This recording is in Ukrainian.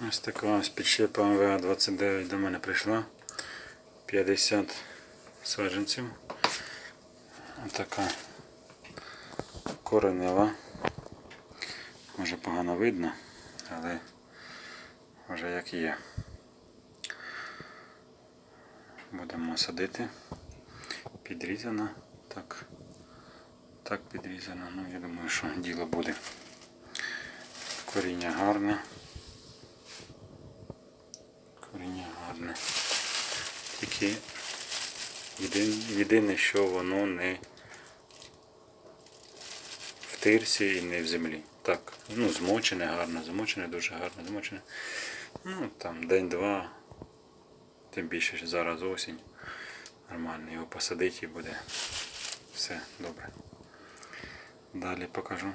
Ось така ось підщепа МВА-29 до мене прийшла. 50 саджанців. Ось така коренева. Може погано видно, але вже як є. Будемо садити. Підрізана. Так. Так підрізана. Ну, я думаю, що діло буде. Коріння гарне. Коріння гарне. Тільки єдине, що воно не в тирсі і не в землі. Так, ну змочене гарно, змочене дуже гарно, змочене. Ну там день-два. Тим більше що зараз осінь. Нормально його посадити і буде все добре. Далі покажу.